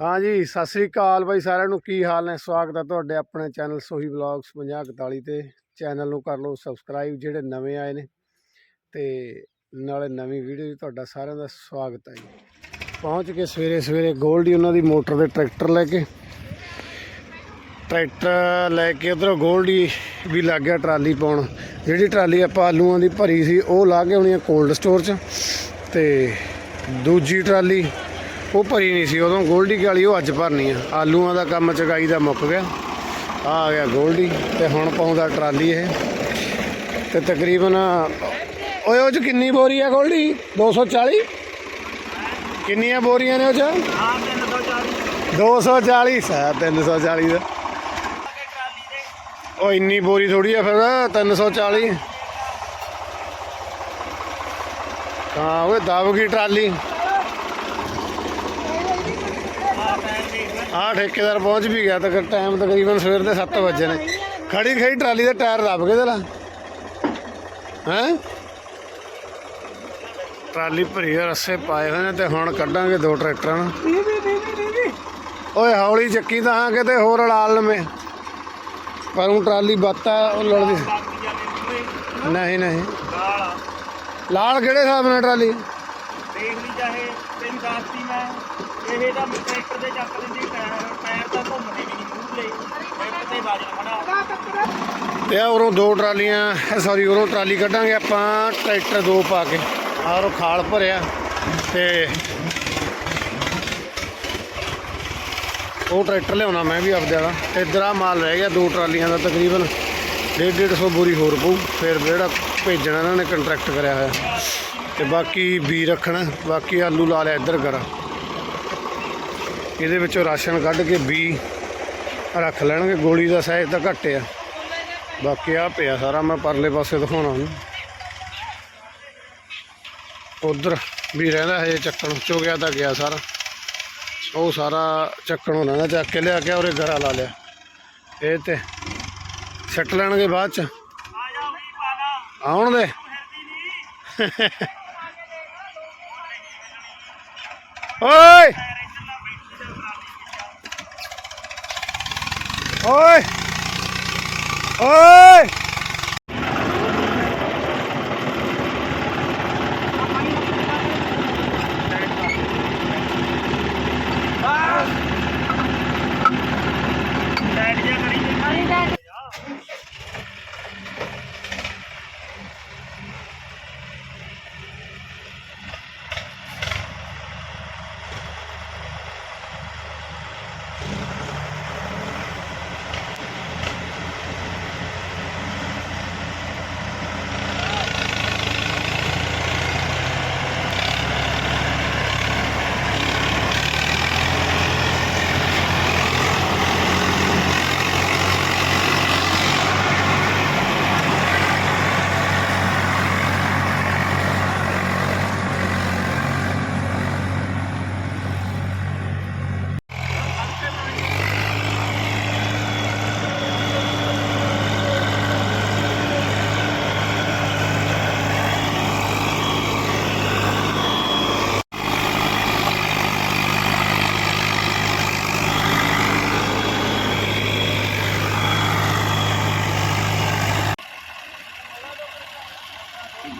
ਹਾਂਜੀ ਸਤਿ ਸ੍ਰੀ ਅਕਾਲ ਬਾਈ ਸਾਰਿਆਂ ਨੂੰ। ਕੀ ਹਾਲ ਨੇ? ਸਵਾਗਤ ਹੈ ਤੁਹਾਡੇ ਆਪਣੇ ਚੈਨਲ ਸੋਹੀ ਵਲੌਗਸ 5041 ਤੇ। ਚੈਨਲ ਨੂੰ ਕਰ ਲਓ ਸਬਸਕ੍ਰਾਈਬ ਜਿਹੜੇ ਨਵੇਂ ਆਏ ਨੇ। ਤੇ ਨਾਲੇ ਨਵੀਂ ਵੀਡੀਓ 'ਚ ਤੁਹਾਡਾ ਸਾਰਿਆਂ ਦਾ ਸਵਾਗਤ ਹੈ ਜੀ। ਪਹੁੰਚ ਕੇ ਸਵੇਰੇ ਸਵੇਰੇ ਗੋਲਡੀ ਉਹਨਾਂ ਦੀ ਮੋਟਰ ਦੇ ਟਰੈਕਟਰ ਲੈ ਕੇ। ਟਰੈਕਟਰ ਲੈ ਕੇ ਉਧਰੋਂ ਗੋਲਡੀ ਵੀ ਲੱਗ ਗਿਆ ਟਰਾਲੀ ਪਾਉਣ। ਜਿਹੜੀ ਟਰਾਲੀ ਆਪਾਂ ਆਲੂਆਂ ਦੀ ਭਰੀ ਸੀ ਉਹ ਲਾ ਕੇ ਆਉਣੀ ਆ ਕੋਲਡ ਸਟੋਰ 'ਚ। ਤੇ ਦੂਜੀ ਟਰਾਲੀ ਉਹ ਭਰੀ ਨਹੀਂ ਸੀ, ਉਦੋਂ ਗੋਲਡੀ ਵਾਲੀ ਉਹ ਅੱਜ ਭਰਨੀ ਆ। ਆਲੂਆਂ ਦਾ ਕੰਮ, ਚਗਾਈ ਦਾ ਮੁੱਕ ਗਿਆ। ਆ ਆ ਗਿਆ ਗੋਲਡੀ, ਤੇ ਹੁਣ ਪਾਉਂਦਾ ਟਰਾਲੀ ਇਹ। ਤੇ ਤਕਰੀਬਨ, ਓਏ, ਉਹ ਚ ਕਿੰਨੀ ਬੋਰੀ ਆ ਗੋਲਡੀ? 240 ਕਿੰਨੀਆਂ ਬੋਰੀਆਂ ਨੇ ਉਹ ਚ? ਹਾਂ 340 240 ਸਾ 340 ਦਾ। ਉਹ ਇੰਨੀ ਬੋਰੀ ਥੋੜੀ ਆ ਫਿਰ 340 ਹਾਂ ਉਹ ਦਬ ਗਈ ਟਰਾਲੀ ਆ ਪੈਰ ਦੇਖ ਲੈ ਆ ਠੇਕੇਦਾਰ ਪਹੁੰਚ ਵੀ ਗਿਆ ਤਾਂ ਟਾਈਮ ਤਕਰੀਬਨ ਸਵੇਰ ਦੇ 7 ਵਜੇ ਨੇ ਖੜੀ ਖੜੀ ਟਰਾਲੀ ਦਾ ਟਾਇਰ ਦੱਬ ਕੇ ਦੇਲਾ ਹੈ? ਟਰਾਲੀ ਭਰੀ ਆ ਰੱਸੇ ਪਾਏ ਹੋਏ ਨੇ ਤੇ ਹੁਣ ਕੱਢਾਂਗੇ ਦੋ ਟਰੈਕਟਰਾਂ ਨੂੰ। ਓਏ ਹੌਲੀ ਚੱਕੀ ਤਾਂ ਹਾਂ ਕਿਤੇ ਹੋਰ ਲਾਲ ਲਵੇਂ। ਪਰ ਉਹ ਟਰਾਲੀ ਬੱਤਾ ਉਹ ਲੜਦੀ ਨਹੀਂ ਨਹੀਂ। ਲਾਲ ਕਿਹੜੇ ਹਿਸਾਬ ਨਾਲ ਟਰਾਲੀ? ਦੇਖ ਲਈ ਚਾਹੇ ਤੈਨੂੰ ਦੱਸਤੀ ਮੈਂ। ਇਹ ਤਾਂ ਟਰੈਕਟਰ ਦੇ ਚੱਕ ਲੈਂਦੀ ਟਾਇਰ ਟਾਇਰ ਤਾਂ ਘੁੰਮਦੇ ਵੀ ਨਹੀਂ ਮੂਹਰੇ ਇੱਕ ਤੇ ਬਾਜ ਖੜਾ। ਤੇ ਉਰੋਂ ਦੋ ਟਰਾਲੀਆਂ ਸੌਰੀ ਉਰੋਂ ਟਰਾਲੀ ਕੱਢਾਂਗੇ ਆਪਾਂ, ਟਰੈਕਟਰ ਦੋ ਪਾ ਕੇ। ਆਹ ਖਾਲ ਭਰਿਆ ਤੇ ਉਹ ਟਰੈਕਟਰ ਲਿਆਉਣਾ ਮੈਂ ਵੀ ਆਪਦੇ ਵਾਲਾ। ਇੱਧਰ ਆ ਮਾਲ ਰਹਿ ਗਿਆ ਦੋ ਟਰਾਲੀਆਂ ਦਾ ਤਕਰੀਬਨ। 1.5 150 ਬੋਰੀ ਹੋਰ ਪਊ, ਫਿਰ ਜਿਹੜਾ ਭੇਜਣਾ ਇਹਨਾਂ ਨੇ ਕੰਟਰੈਕਟ ਕਰਿਆ ਹੋਇਆ। ਤੇ ਬਾਕੀ ਬੀ ਰੱਖਣਾ, ਬਾਕੀ ਆਲੂ ਲਾ ਲਿਆ ਇੱਧਰ ਕਰਾ ਇਹਦੇ ਵਿੱਚੋਂ ਰਾਸ਼ਨ ਕੱਢ ਕੇ ਬੀ ਰੱਖ ਲੈਣਗੇ, ਗੋਲੀ ਦਾ ਸਾਈਜ਼ ਤਾਂ ਘੱਟ ਆ। ਬਾਕੀ ਆ ਪਿਆ ਸਾਰਾ, ਮੈਂ ਪਰਲੇ ਪਾਸੇ ਦਿਖਾਉਣਾ ਉਹਨੂੰ। ਉਧਰ ਵੀ ਰਹਿੰਦਾ ਹਜੇ ਚੱਕਣ ਚੋ ਗਿਆ ਤਾਂ ਗਿਆ ਸਾਰਾ। ਉਹ ਸਾਰਾ ਚੱਕਣ ਹੋਣਾ ਨਾ ਚੱਕ ਕੇ ਲਿਆ ਕੇ ਉਹਰੇ ਘਰਾ ਲਾ ਲਿਆ। ਇਹ ਤੇ ਸੱਟ ਲੈਣਗੇ ਬਾਅਦ ਚ। ਆਉਣ ਦੇ। ਓਏ! ਓਏ ਓਏ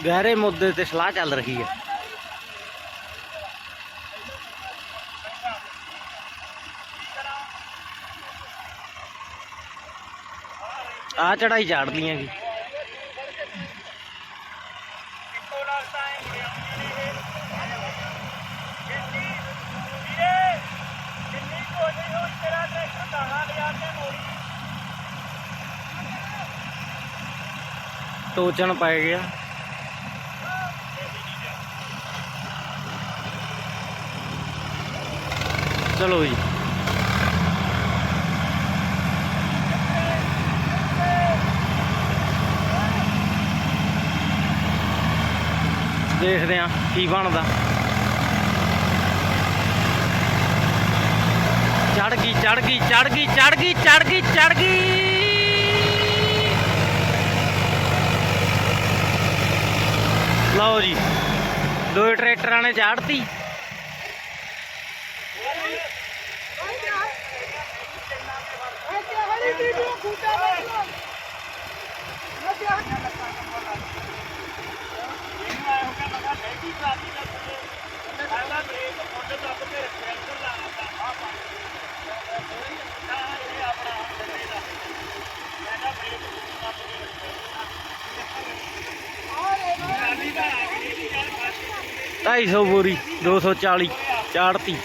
ਗਹਿਰੇ ਮੁੱਦੇ ਤੇ ਸਲਾਹ ਚੱਲ ਰਹੀ ਹੈ। ਆ ਚੜਾਈ ਝਾੜ ਲੀਆਂ ਜੀ। ਇੱਕੋ ਰਸਤਾ ਹੈ ਮੁੜਿਆ ਜਿੰਨੀ ਵੀਰੇ ਜਿੰਨੀ ਕੋਸ਼ਿਸ਼ ਹੋਈ ਤੇਰਾ ਟਰੈਕਟਰ ਦਾਣਾ ਲਿਆ ਕੇ ਮੋੜੀ ਟੋਚਣ ਪੈ ਗਿਆ ਚਲੋ ਜੀ। ਦੇਖਦੇ ਆ ਕੀ ਬਣਦਾ। ਚੜ ਗਈ ਚੜ ਗਈ ਚੜ ਗਈ ਚੜ ਗਈ ਚੜ ਗਈ ਚੜ ਗਈ। ਲਓ ਜੀ, ਦੋ ਟਰੈਕਟਰਾਂ ਨੇ ਚਾੜਤੀ ਇਹਨੂੰ ਆਇਆ ਹੋ ਗਿਆ ਮੈਂ ਕਿਹਾ ਡੈਡੀ ਟਰਾਲੀ ਦਾ ਥੱਲੇ ਪਹਿਲਾ ਬ੍ਰੇਕ ਮੁੰਡ ਦੱਬ ਕੇ ਰੱਖਿਆ ਇੱਧਰ ਲਾ ਦਿੱਤਾ ਆਹ ਪਾ ਨਾ ਇਹ ਆਪਣਾ ਥੱਲੇ ਦਾ ਮੈਂ ਕਿਹਾ ਬ੍ਰੇਕ ਦੱਬ ਕੇ ਰੱਖਿਆ ਟਰਾਲੀ ਦਾ ਆ ਗਈ ਦੀ ਗੱਲ ਬਾਤ 250 ਬੋਰੀ 240 ਚਾੜਤੀ।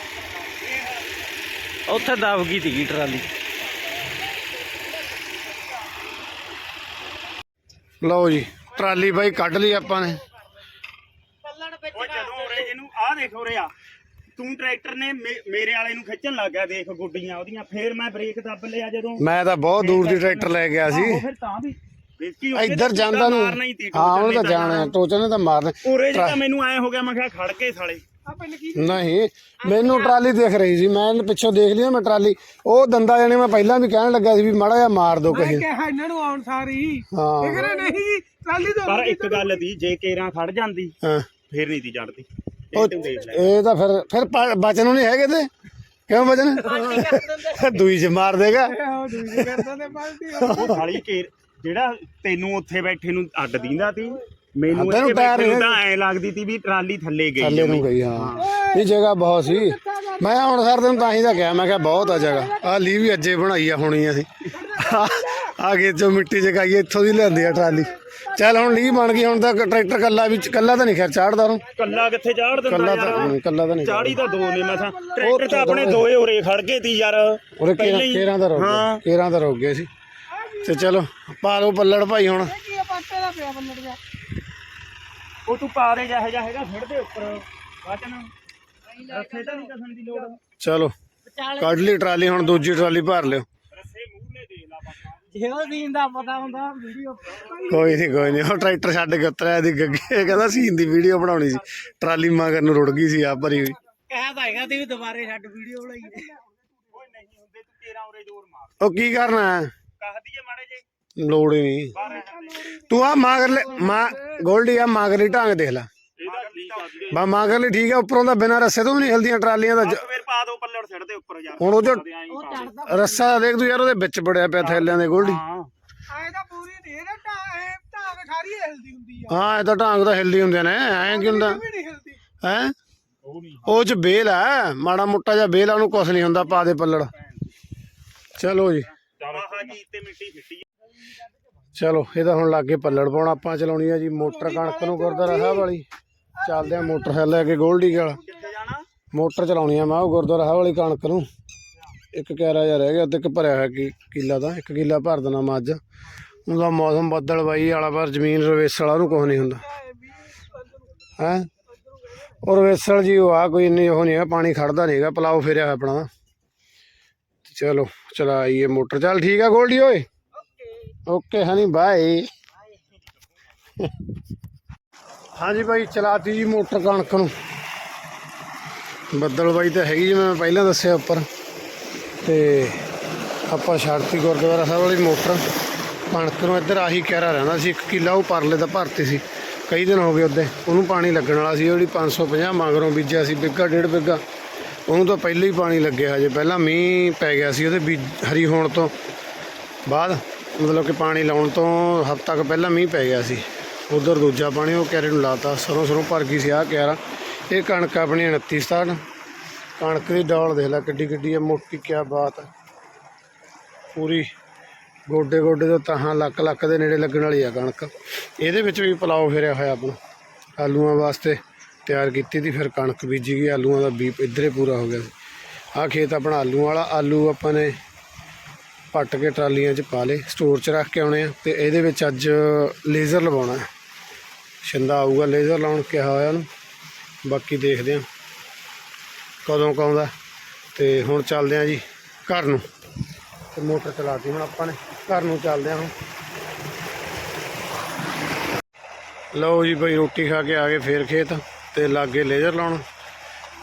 ਉੱਥੇ ਦਬ ਗਈ ਸੀਗੀ ਟਰਾਲੀ। ਲਓ ਜੀ ਟਰਾਲੀ ਬਾਈ ਕੱਢ ਲਈ ਆਪਾਂ ਨੇ। ਉਹ ਜਦੋਂ ਉਰੇ ਇਹਨੂੰ ਆਹ ਦੇਖ ਉਰੇ ਆ। ਤੂੰ ਟਰੈਕਟਰ ਨੇ ਮੇ- ਮੇਰੇ ਵਾਲੇ ਨੂੰ ਖਿੱਚਣ ਲੱਗ ਗਿਆ ਦੇਖ ਗੁੱਡੀਆਂ ਉਹਦੀਆਂ। ਫੇਰ ਮੈਂ ਬ੍ਰੇਕ ਦੱਬ ਲਿਆ ਜਦੋਂ। ਮੈਂ ਤਾਂ ਬਹੁਤ ਦੂਰ ਦੀ ਟਰੈਕਟਰ ਲੈ ਗਿਆ ਸੀ। ਆਹੋ, ਫਿਰ ਤਾਂ ਵੀ ਬੇਇੱਜ਼ਤੀ ਹੋ ਗਈ, ਇੱਧਰ ਜਾਂਦਾ ਨੂੰ। ਮਾਰਨਾ ਹੀ ਤੀ, ਹਾਂ ਉਹਨੇ ਤਾਂ ਜਾਣਾ ਟੋਚਨ ਨੇ ਤਾਂ ਮਾਰਨਾ ਉਰੇ ਜੇ ਤਾਂ ਮੈਨੂੰ ਐ ਹੋ ਗਿਆ ਮੈਂ ਕਿਹਾ ਖੜ ਕੇ ਸਾਲੇ। ਨਹੀਂ ਮੈਨੂੰ ਟਰਾਲੀ ਦਿਖ ਰਹੀ ਸੀ ਮੈਂ ਪਿੱਛੋਂ ਦੇਖ ਨਾ ਮੈਂ ਟਰਾਲੀ। ਉਹ ਦੰਦਾ ਜਣੇ ਮੈਂ ਪਹਿਲਾਂ ਵੀ ਕਹਿਣ ਲੱਗਾ ਸੀ ਵੀ ਮਾੜਾ ਜਿਹਾ ਮਾਰ ਦੋ ਕਹੀ ਕਿਹਾ ਇਹਨਾਂ ਨੂੰ ਆਉਣ ਸਾਰੀ। ਹਾਂ। ਕਹਿੰਦੇ ਨਹੀਂ ਜੀ ਟਰਾਲੀ ਤੋਂ ਪਰ ਇੱਕ ਗੱਲ ਦੀ ਜੇ ਕੇਰਾਂ ਖੜ ਜਾਂਦੀ ਹਾਂ। ਫੇਰ ਨਹੀਂ ਇਹ ਤੂੰ ਇਹ ਫਿਰ ਬਚਨ ਨੂੰ ਨਹੀਂ ਹੈਗੇ ਤੇ? ਕਿਉਂ ਬਚਨ? ਦੂਈ ਚ ਮਾਰ ਦੇਗਾ। ਉਹ ਦੂਜੀ ਕਰਦਾ ਤੇ ਬਲਦੀ ਉਹ ਸਾਲੀ ਕੇਰ ਜਿਹੜਾ ਤੈਨੂੰ ਉੱਥੇ ਬੈਠੇ ਨੂੰ ਅੱਡ ਦਿੰਦਾ ਤੀ ਮੈਨੂੰ ਤੈਨੂੰ ਇੱਥੇ ਟਾਇਰ ਬੈਠੇ ਨੂੰ ਨਹੀਂ ਤਾਂ ਐ ਲੱਗਦੀ ਤੀ ਵੀ ਟਰਾਲੀ ਥੱਲੇ ਗਈ ਥੱਲੇ ਨੂੰ ਗਈ ਹਾਂ। ਇਹ ਜਗ੍ਹਾ ਬਹੁਤ ਸੀ। ਮੈਂ ਹੁਣ ਸਰ ਦਿਨ ਤਾਂ ਹੀ ਤਾਂ ਗਿਆ ਮੈਂ ਕਿਹਾ ਬਹੁਤ ਆ ਜਗ੍ਹਾ। ਆ ਲੀ ਵੀ ਅੱਜੇ ਬਣਾਈ ਆ ਹੋਣੀ ਅਸੀਂ। ਆ ਕੇ ਚੋਂ ਮਿੱਟੀ ਜਗਾਈ ਇੱਥੋਂ ਦੀ ਲਿਆਂਦੀ ਆ ਟਰਾਲੀ। ਚੱਲ ਹੁਣ ਲੀ ਬਣ ਗਈ ਹੁਣ ਤਾਂ ਟਰੈਕਟਰ ਕੱਲਾ ਵਿੱਚ ਕੱਲਾ ਤਾਂ ਨਹੀਂ ਖੈਰ ਚਾੜਦਾ ਨੂੰ ਕੱਲਾ ਕਿੱਥੇ ਚਾੜ ਦਿੰਦਾ ਕੱਲਾ ਯਾਰ? ਤਾਂ ਕੱਲਾ ਤਾਂ ਨਹੀਂ ਚਾੜੀ ਤਾਂ ਦੋ ਨੇ ਮਸਾਂ ਟਰੈਕਟਰ ਤਾਂ ਆਪਣੇ ਦੋਏ ਉਰੇ ਖੜ ਗਏ ਤੀ ਯਾਰ। ਉਹਦੇ ਪਹਿਲਾਂ ਕੇਰਾਂ ਹੀ। ਕੇਰਾਂ ਦਾ ਰੋਕ ਗਿਆ। ਹਾਂ। ਕੇਰਾਂ ਦਾ ਰੋਕ ਗਿਆ ਸੀ। ਤੇ ਚਲੋ ਪਾ ਲਓ ਪੱਲੜ ਭਾਈ ਹੁਣ। ਕੀ ਆ ਪਾਟੇ ਦਾ ਪਿਆ ਬੰਨੜ ਗਿਆ ਉਹ ਤੂੰ ਪਾ ਦੇ ਜਿਹੋ ਜਿਹਾ ਹੈਗਾ ਫਿੜ ਦੇ ਉੱਪਰ। ਵਚਨ ਰੱਸੇ ਤਾਂ ਨਹੀਂ ਕਸਣ ਦੀ ਲੋੜ ਚਲੋ ਕੱਢ ਲਈ ਟਰਾਲੀ ਹੁਣ ਦੂਜੀ ਟਰਾਲੀ ਭਰ ਲਿਓ। ਰੱਸੇ ਮੂਹਰੇ ਦੇ ਲਾ ਬਸ ਜੇ ਉਹ ਦੀਨ ਦਾ ਪਤਾ ਹੁੰਦਾ ਵੀਡੀਓ। ਕੋਈ ਨਹੀਂ ਕੋਈ ਨਹੀਂ ਉਹ ਟਰੈਕਟਰ ਛੱਡ ਕੇ ਉਤਰਿਆ ਦੀ ਗੱਗੇ ਕਹਿੰਦਾ ਸੀਨ ਦੀ ਵੀਡੀਓ ਬਣਾਉਣੀ ਸੀ। ਟਰਾਲੀ ਮਗਰ ਨੂੰ ਰੁੜ ਗਈ ਸੀ ਆ ਭਰੀ ਹੋਈ। ਕਹਿਆ ਤਾਂ ਹੈਗਾ ਤੇ ਵੀ ਦੁਬਾਰੇ ਛੱਡ ਵੀਡੀਓ ਬਣਾਈ। ਓਏ ਨਹੀਂ ਹੁੰਦੇ ਤੂੰ ਤੇਰਾ ਉਰੇ ਜ਼ੋਰ ਮਾਰ। ਉਹ ਕੀ ਕਰਨਾ ਹੈ? ਕਹ ਦਈਏ ਮਾੜੇ ਜੇ ਲੋੜ ਹੀ ਨਹੀਂ। ਤੂੰ ਆ ਮਗਰਲੇ ਮਾ ਗੋਲਡੀ ਆ ਮਗਰਲੀ ਢੰਗ ਦੇਖ ਲੈ। ਬਾ ਮਗਰਲੀ ਠੀਕ ਆ ਉੱਪਰੋਂ ਦਾ ਬਿਨਾਂ ਰੱਸੇ ਤੋਂ ਵੀ ਨਹੀਂ ਹਿਲਦੀਆਂ ਟਰਾਲੀਆਂ ਦਾ ਜ- ਫਿਰ ਪਾ ਦੋ ਪੱਲੜ ਸਿੱਟ ਦੇ ਉੱਪਰ ਯਾਰ। ਹੁਣ ਉਹ ਜੋ ਐਂ ਹੀ ਪਾ ਦੇ। ਰੱਸਾ ਦੇਖ ਤੂੰ ਯਾਰ ਉਹਦੇ ਵਿੱਚ ਬੜਿਆ ਪਿਆ ਥੈਲਿਆਂ ਦੇ ਗੋਲਡੀ। ਹਾਂ। ਤਾਂ ਪੂਰੀ ਨਹੀਂ ਇਹਦਾ ਢਾਹ ਸਾਰੀ ਹਿਲਦੀ ਹੁੰਦੀ ਆ। ਹਾਂ ਇਹ ਤਾਂ ਢੰਗ ਦਾ ਹਿਲਦੀ ਹੁੰਦੇ ਨੇ ਐਂ ਕੀ ਹੁੰਦਾ? ਹੈ? ਉਹ ਚ ਬੇਲ ਆ ਮਾੜਾ ਮੋਟਾ ਜਿਹਾ ਬੇਲ ਆ ਉਹਨੂੰ ਕੁਛ ਨਹੀਂ ਹੁੰਦਾ ਪਾ ਦੇ ਪੱਲੜ। ਚਲੋ ਜੀ। ਜੀ ਤੇ ਮਿੱਟੀ ਫਿੱਟੀ ਚਲੋ ਇਹਦਾ ਹੁਣ ਲੱਗੇ ਪੱਲੜ ਪਾਉਣ ਆਪਾਂ ਚਲਾਉਣੀ ਆ ਜੀ ਮੋਟਰ ਕਣਕ ਨੂੰ ਗੁਰਦੁਆਰਾ ਸਾਹਿਬ ਵਾਲੀ। ਚੱਲਦੇ ਆ ਮੋਟਰਸਾਈਕਲ ਲੈ ਕੇ ਗੋਲਡੀ ਵਾਲਾ ਜਾਣਾ? ਮੋਟਰ ਚਲਾਉਣੀ ਆ ਮੈਂ ਉਹ ਗੁਰਦੁਆਰਾ ਸਾਹਿਬ ਵਾਲੀ ਕਣਕ ਨੂੰ। ਇੱਕ ਕਿਆਰਾ ਜਿਹਾ ਰਹਿ ਗਿਆ ਤੇ ਇੱਕ ਭਰਿਆ ਹੋਇਆ ਕੀ ਕਿੱਲਾ ਦਾ ਇੱਕ ਕਿੱਲਾ ਭਰ ਦੇਣਾ ਮੈਂ ਅੱਜ। ਉਹਦਾ ਮੌਸਮ ਬੱਦਲ ਬਾਈ ਵਾਲਾ ਪਰ ਜ਼ਮੀਨ ਰਵੇਸਲ ਆ ਉਹਨੂੰ ਕੁਛ ਨਹੀਂ ਹੁੰਦਾ। ਹੈ? ਉਹ ਰਵੇਸਲ ਜੀ ਉਹ ਆ ਕੋਈ ਇੰਨੀ ਉਹ ਨਹੀਂ ਹੈ ਪਾਣੀ ਖੜਦਾ ਨਹੀਂਗਾ ਪਲਾਓ ਫੇਰਿਆ ਹੋਇਆ ਆਪਣਾ। ਚਲੋ, ਚਲਾਈਏ ਮੋਟਰ। ਚੱਲ ਠੀਕ ਆ ਗੋਲਡੀ ਓਏ। Okay honey, bye. ਹਾਂਜੀ ਭਾਈ ਚਲਾਤੀ ਜੀ ਮੋਟਰ ਕਣਕ ਨੂੰ। ਬੱਦਲ ਬਾਈ ਤਾਂ ਹੈਗੀ ਜਿਵੇਂ ਮੈਂ ਪਹਿਲਾਂ ਦੱਸਿਆ ਉੱਪਰ। ਤੇ ਆਪਾਂ ਛੱਡਤੀ ਗੁਰਦੁਆਰਾ ਸਾਹਿਬ ਵਾਲੀ ਮੋਟਰ ਕਣਕ ਨੂੰ ਇੱਧਰ ਆਹੀ ਕਹਿਰਾ ਰਹਿੰਦਾ ਸੀ, ਇੱਕ ਕਿੱਲਾ ਉਹ ਪਰਲੇ ਦਾ ਭਰਤੀ ਸੀ। ਕਈ ਦਿਨ ਹੋ ਗਏ ਉਹਦੇ, ਉਹਨੂੰ ਪਾਣੀ ਲੱਗਣ ਵਾਲਾ ਸੀ ਉਹ ਜਿਹੜੀ 550 ਮਗਰੋਂ ਬੀਜਿਆ ਸੀ, ਬਿੱਗਾ, ਡੇਢ ਬਿੱਗਾ। ਉਹਨੂੰ ਤਾਂ ਪਹਿਲਾਂ ਹੀ ਪਾਣੀ ਲੱਗਿਆ ਹਜੇ। ਪਹਿਲਾਂ ਮੀਂਹ ਪੈ ਗਿਆ ਸੀ ਉਹਦੇ ਬੀਜ ਹਰੀ ਹੋਣ ਤੋਂ ਬਾਅਦ, ਮਤਲਬ ਕਿ ਪਾਣੀ ਲਾਉਣ ਤੋਂ ਹਫ਼ਤਾ ਕੁ ਪਹਿਲਾਂ ਮੀਂਹ ਪੈ ਗਿਆ ਸੀ। ਉਧਰ ਦੂਜਾ ਪਾਣੀ ਉਹ ਕਿਆਰੇ ਨੂੰ ਲਾਤਾ, ਸਰੋਂ ਸਰੋਂ ਭਰ ਗਈ ਸੀ ਆਹ ਕਿਆਰਾ। ਇਹ ਕਣਕ ਆਪਣੀ 29 ਸਤਾਨ ਕਣਕ ਦੀ ਡੌਲ ਦੇਖ ਲੈ ਕਿੱਡੀ ਕਿੱਡੀ ਆ, ਮੋਟੀ ਕਿਆ ਬਾਤ ਹੈ ਪੂਰੀ ਗੋਡੇ ਗੋਡੇ ਤੋਂ ਤਾਹਾਂ ਲੱਕ ਲੱਕ ਦੇ ਨੇੜੇ ਲੱਗਣ ਵਾਲੀ ਆ ਕਣਕ। ਇਹਦੇ ਵਿੱਚ ਵੀ ਪਲਾਓ ਫੇਰਿਆ ਹੋਇਆ ਆਪਣਾ, ਆਲੂਆਂ ਵਾਸਤੇ। ਤਿਆਰ ਕੀਤੀ ਤੀ ਫਿਰ ਕਣਕ ਬੀਜੀ ਗਈ, ਆਲੂਆਂ ਦਾ ਬੀਜ ਇੱਧਰੇ ਪੂਰਾ ਹੋ ਗਿਆ ਸੀ। ਆਹ ਖੇਤ ਆਪਣਾ ਆਲੂ ਵਾਲਾ, ਆਲੂ ਆਪਾਂ ਨੇ ਪੱਟ ਕੇ ਟਰਾਲੀਆਂ 'ਚ ਪਾ ਲੇ ਸਟੋਰ 'ਚ ਰੱਖ ਕੇ ਆਉਣੇ ਆ ਤੇ ਇਹਦੇ ਵਿੱਚ ਅੱਜ ਲੇਜ਼ਰ ਲਵਾਉਣਾ ਹੈ। ਸ਼ਿੰਦਾ ਆਊਗਾ ਲੇਜ਼ਰ ਲਾਉਣ, ਕਿਹਾ ਹੋਇਆ ਉਹਨੂੰ। ਬਾਕੀ ਦੇਖਦੇ ਆ ਕਦੋਂ ਕਾਉਂਦਾ ਤੇ ਹੁਣ ਚੱਲਦੇ ਆ ਜੀ ਘਰ ਨੂੰ। ਤੇ ਮੋਟਰ ਚਲਾਤੀ ਹੁਣ ਆਪਾਂ ਨੇ, ਘਰ ਨੂੰ ਚੱਲਦੇ ਆ ਹੁਣ। ਲਓ ਜੀ ਭਾਈ ਰੋਟੀ ਖਾ ਕੇ ਆ ਗਏ ਫੇਰ ਖੇਤ। ਤੇ ਲਾਗੇ ਲੇਜ਼ਰ ਲਾਉਣ।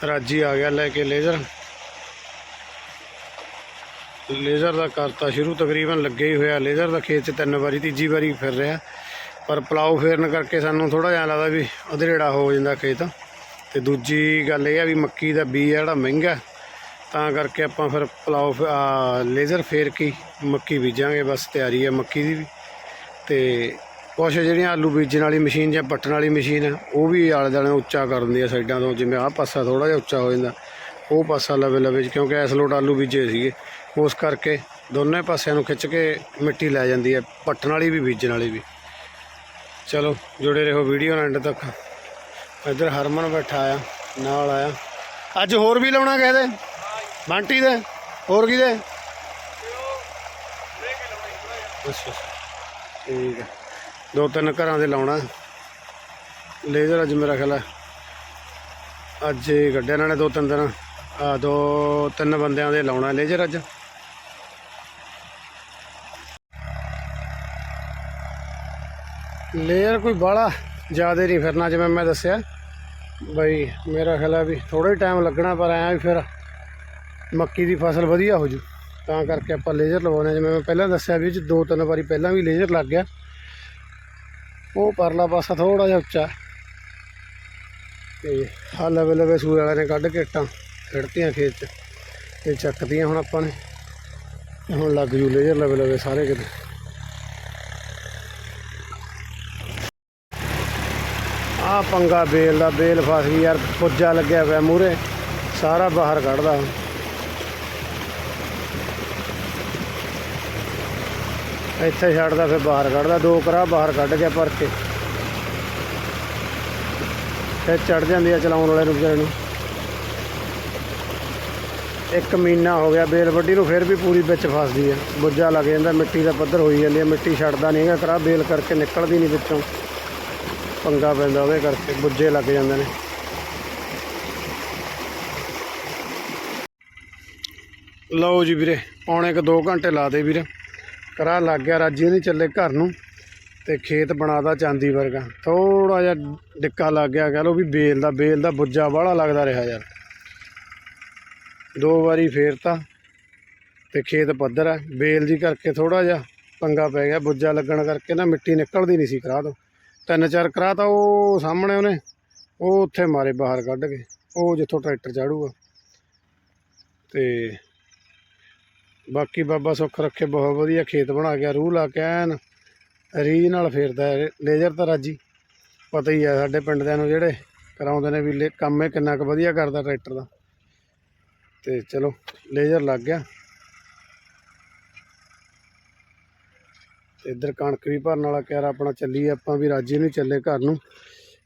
ਰਾਜੀ ਆ ਗਿਆ ਲੈ ਕੇ ਲੇਜ਼ਰ। ਲੇਜ਼ਰ ਦਾ ਕਰਤਾ ਸ਼ੁਰੂ, ਤਕਰੀਬਨ ਲੱਗੇ ਹੀ ਹੋਇਆ ਲੇਜ਼ਰ ਦਾ ਖੇਤ 'ਚ ਤਿੰਨ ਵਾਰੀ, ਤੀਜੀ ਵਾਰੀ ਫਿਰ ਰਿਹਾ। ਪਰ ਪਲਾਉ ਫੇਰਨ ਕਰਕੇ ਸਾਨੂੰ ਥੋੜਾ ਜਿਹਾ ਲੱਗਦਾ ਵੀ ਅਧਰੇੜਾ ਹੋ ਜਾਂਦਾ ਖੇਤ। ਤੇ ਦੂਜੀ ਗੱਲ ਇਹ ਆ ਵੀ ਮੱਕੀ ਦਾ ਬੀਜ ਆ ਜਿਹੜਾ ਮਹਿੰਗਾ। ਤਾਂ ਕਰਕੇ ਆਪਾਂ ਫਿਰ ਪਲਾਓ ਫ- ਲੇਜ਼ਰ ਫੇਰ ਕੇ ਮੱਕੀ ਬੀਜਾਂਗੇ, ਬਸ ਤਿਆਰੀ ਹੈ ਮੱਕੀ ਦੀ ਵੀ। ਤੇ ਕੁਛ ਜਿਹੜੀਆਂ ਆਲੂ ਬੀਜਣ ਵਾਲੀ ਮਸ਼ੀਨ ਜਾਂ ਪੱਟਣ ਵਾਲੀ ਮਸ਼ੀਨ ਹੈ ਉਹ ਵੀ ਆਲੇ ਦੁਆਲੇ ਉੱਚਾ ਕਰ ਦਿੰਦੀ ਹੈ ਸਾਈਡਾਂ ਤੋਂ, ਜਿਵੇਂ ਆਹ ਪਾਸਾ ਥੋੜਾ ਜਿਹਾ ਉੱਚਾ ਹੋ ਜਾਂਦਾ, ਉਹ ਪਾਸਾ ਲਵੇ ਲਵੇ ਕਿਉਂਕਿ ਇਸ ਲੋਟ ਆਲੂ ਬੀਜੇ ਸੀਗੇ। ਉਸ ਕਰਕੇ ਦੋਨੇ ਪਾਸਿਆਂ ਨੂੰ ਖਿੱਚ ਕੇ ਮਿੱਟੀ ਲੈ ਜਾਂਦੀ ਹੈ ਪੱਟਣ ਵਾਲੀ ਵੀ, ਬੀਜਣ ਵਾਲੀ ਵੀ। ਚਲੋ, ਜੁੜੇ ਰਹੋ ਵੀਡੀਓ ਨਾਲ, ਐਂਡ ਤੱਕ। ਇੱਧਰ ਹਰਮਨ ਬੈਠਾ ਆ, ਨਾਲ ਆਇਆ। ਅੱਜ ਹੋਰ ਵੀ ਲਾਉਣਾ ਕਿਸੇ ਦੇ? ਬੰਟੀ ਦੇ? ਹੋਰ ਕਿਹਦੇ? ਅੱਛਾ ਠੀਕ ਹੈ ਦੋ ਤਿੰਨ ਘਰਾਂ ਦੇ ਲਾਉਣਾ। ਲੇਜ਼ਰ ਅੱਜ ਮੇਰਾ ਖਿਆਲ ਹੈ ਅੱਜ ਹੀ ਕੱਢਿਆ ਦੋ ਤਿੰਨ ਦਿਨ। ਆ ਦੋ ਤਿੰਨ ਬੰਦਿਆਂ ਦੇ ਲਾਉਣਾ ਲੇਜ਼ਰ ਅੱਜ। ਲੇਅਰ ਕੋਈ ਬਾਹਲਾ ਜ਼ਿਆਦਾ ਨਹੀਂ ਫਿਰਨਾ ਜਿਵੇਂ ਮੈਂ ਦੱਸਿਆ। ਬਈ ਮੇਰਾ ਖਿਆਲ ਹੈ ਵੀ ਥੋੜਾ ਹੀ ਟਾਈਮ ਲੱਗਣਾ ਪਰ ਐਂ ਵੀ ਫਿਰ ਮੱਕੀ ਦੀ ਫਸਲ ਵਧੀਆ ਹੋ ਜੂ। ਤਾਂ ਕਰਕੇ ਆਪਾਂ ਲੇਜ਼ਰ ਲਵਾਉਣੇ ਜਿਵੇਂ ਮੈਂ ਪਹਿਲਾਂ ਦੱਸਿਆ ਵੀ ਇਹ 'ਚ ਦੋ ਤਿੰਨ ਵਾਰੀ ਪਹਿਲਾਂ ਵੀ ਲੇਜ਼ਰ ਲੱਗ ਗਿਆ। ਉਹ ਪਰਲਾ ਪਾਸਾ ਥੋੜਾ ਜਿਹਾ ਉੱਚਾ। ਤੇ ਹਾਲ ਲਵੇ ਲਵੇ ਸੂਏ ਵਾਲੇ ਨੇ ਕੱਢ ਕੇ ਇੱਟਾਂ ਖੜਤੀਆਂ ਖੇਤ 'ਚ। ਤੇ ਚੱਕਦੀਆਂ ਹੁਣ ਆਪਾਂ ਨੇ। ਹੁਣ ਲੱਗ ਜੂ ਲੇਜ਼ਰ ਲਵੇ ਲਵੇ ਸਾਰੇ ਕਿਤੇ। ਆ ਪੰਗਾ ਬੇਲ ਦਾ, ਬੇਲ ਫਸ ਗਈ ਯਾਰ, ਪੁੱਜਾ ਲੱਗਿਆ ਪਿਆ ਮੂਰੇ ਸਾਰਾ ਬਾਹਰ ਕੱਢਦਾ ਇੱਥੇ ਛੱਡਦਾ ਫਿਰ ਬਾਹਰ ਕੱਢਦਾ, ਦੋ ਕਰਾ ਬਾਹਰ ਕੱਢ ਗਿਆ ਭਰ ਕੇ। ਫਿਰ ਚੜ ਜਾਂਦੀ ਆ ਚਲਾਉਣ ਵਾਲੇ ਨੂੰ ਵਿਚਾਰੇ ਨੂੰ। ਇੱਕ ਮਹੀਨਾ ਹੋ ਗਿਆ, ਬੇਲ ਵੱਡੀ ਨੂੰ ਫਿਰ ਵੀ ਪੂਰੀ ਵਿੱਚ ਫਸਦੀ ਆ। ਬੁੱਜਾ ਲੱਗ ਜਾਂਦਾ, ਮਿੱਟੀ ਦਾ ਪੱਧਰ ਹੋਈ ਜਾਂਦੀ ਆ, ਮਿੱਟੀ ਛੱਡਦਾ ਨਹੀਂ ਹੈਗਾ, ਕਰਾ ਬੇਲ ਕਰਕੇ ਨਿਕਲਦੀ ਨਹੀਂ ਵਿੱਚੋਂ। ਪੰਗਾ ਪੈਂਦਾ ਉਹਦੇ ਕਰਕੇ ਬੁੱਜੇ ਲੱਗ ਜਾਂਦੇ ਨੇ। ਲਓ ਜੀ ਵੀਰੇ, ਪੌਣੇ ਕ 2 ਘੰਟੇ ਲਾ ਦੇ ਵੀਰੇ। ਕਰਾ ਲੱਗ ਗਿਆ, ਰਾਜੀ ਨਹੀਂ ਚੱਲੇ ਘਰ ਨੂੰ ਤੇ ਖੇਤ ਬਣਾਦਾ ਚਾਂਦੀ ਵਰਗਾ। ਥੋੜਾ ਜਿਹਾ ਡਿੱਕਾ ਲੱਗ ਗਿਆ, ਕਹ ਲਓ ਵੀ ਬੇਲ ਦਾ ਬੇਲ ਦਾ ਬੁੱਜਾ ਬਾਹਲਾ ਲੱਗਦਾ ਰਿਹਾ ਯਾਰ। ਦੋ ਵਾਰੀ ਫੇਰਤਾ ਤੇ ਖੇਤ ਪੱਧਰ ਹੈ ਬੇਲ ਦੀ ਕਰਕੇ ਥੋੜਾ ਜਿਹਾ ਪੰਗਾ ਪੈ ਗਿਆ ਬੁੱਜਾ ਲੱਗਣ ਕਰਕੇ ਨਾ ਮਿੱਟੀ ਨਿਕਲਦੀ ਨਹੀਂ ਸੀ ਕਰਾ ਤੋਂ। ਤਿੰਨ ਚਾਰ ਕਰਾ ਤਾਂ ਉਹ ਸਾਹਮਣੇ ਉਹਨੇ, ਉਹ ਉੱਥੇ ਮਾਰੇ ਬਾਹਰ ਕੱਢ ਕੇ, ਉਹ ਜਿੱਥੋਂ ਟਰੈਕਟਰ ਚਾੜੂਗਾ। ਤੇ ਬਾਕੀ ਬਾਬਾ ਸੁੱਖ ਰੱਖੇ, ਬਹੁਤ ਵਧੀਆ ਖੇਤ ਬਣਾ ਗਿਆ ਰੂਹ ਲਾ ਕੇ ਐਨ ਰੀਝ ਨਾਲ ਫੇਰਦਾ ਲੇਜ਼ਰ ਤਾਂ ਰਾਜੀ। ਪਤਾ ਹੀ ਆ ਸਾਡੇ ਪਿੰਡ ਦਿਆਂ ਨੂੰ ਜਿਹੜੇ ਕਰਾਉਂਦੇ ਨੇ ਵੀ ਲੇ- ਕੰਮ ਇਹ ਕਿੰਨਾ ਕੁ ਵਧੀਆ ਕਰਦਾ ਟਰੈਕਟਰ ਦਾ। ਤੇ ਚਲੋ, ਲੇਜ਼ਰ ਲੱਗ ਗਿਆ। ਤੇ ਇੱਧਰ ਕਣਕ ਵੀ ਭਰਨ ਵਾਲਾ ਕਿਆਰਾ ਆਪਣਾ ਚੱਲੀ ਆਪਾਂ ਵੀ ਰਾਜੀ ਨੂੰ ਚੱਲੇ ਘਰ ਨੂੰ।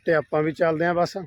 ਤੇ ਆਪਾਂ ਵੀ ਚੱਲਦੇ ਆਂ ਬਸ।